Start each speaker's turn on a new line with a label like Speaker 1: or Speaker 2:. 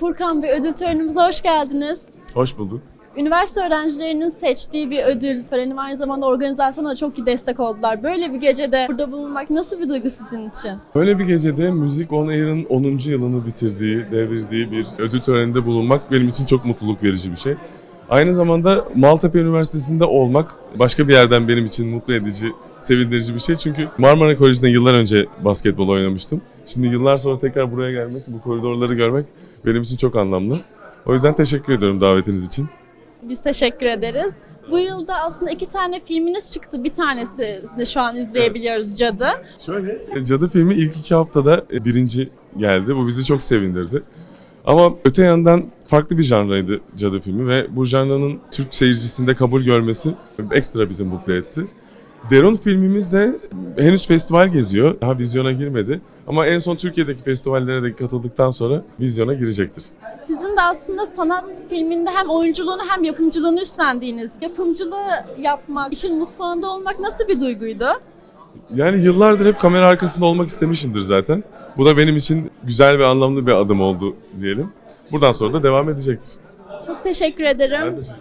Speaker 1: Furkan Bey ödül törenimize hoş geldiniz.
Speaker 2: Hoş bulduk.
Speaker 1: Üniversite öğrencilerinin seçtiği bir ödül töreni aynı zamanda organizasyona da çok iyi destek oldular. Böyle bir gecede burada bulunmak nasıl bir duygu sizin için?
Speaker 2: Böyle bir gecede Müzik On Air'ın 10. yılını bitirdiği, devirdiği bir ödül töreninde bulunmak benim için çok mutluluk verici bir şey. Aynı zamanda Maltepe Üniversitesi'nde olmak başka bir yerden benim için mutlu edici, sevindirici bir şey. Çünkü Marmara Koleji'nde yıllar önce basketbol oynamıştım. Şimdi yıllar sonra tekrar buraya gelmek, bu koridorları görmek benim için çok anlamlı. O yüzden teşekkür ediyorum davetiniz için.
Speaker 1: Biz teşekkür ederiz. Bu yılda aslında iki tane filminiz çıktı. Bir tanesi de şu an izleyebiliyoruz Cadı.
Speaker 2: Şöyle. E, Cadı filmi ilk iki haftada e, birinci geldi. Bu bizi çok sevindirdi. Ama öte yandan farklı bir janraydı Cadı filmi ve bu janranın Türk seyircisinde kabul görmesi ekstra bizi mutlu etti. Derun filmimiz de henüz festival geziyor. Daha vizyona girmedi. Ama en son Türkiye'deki festivallere de katıldıktan sonra vizyona girecektir.
Speaker 1: Sizin de aslında sanat filminde hem oyunculuğunu hem yapımcılığını üstlendiğiniz, yapımcılığı yapmak, işin mutfağında olmak nasıl bir duyguydu?
Speaker 2: Yani yıllardır hep kamera arkasında olmak istemişimdir zaten. Bu da benim için güzel ve anlamlı bir adım oldu diyelim. Buradan sonra da devam edecektir.
Speaker 1: Çok teşekkür ederim.
Speaker 2: Ben teşekkür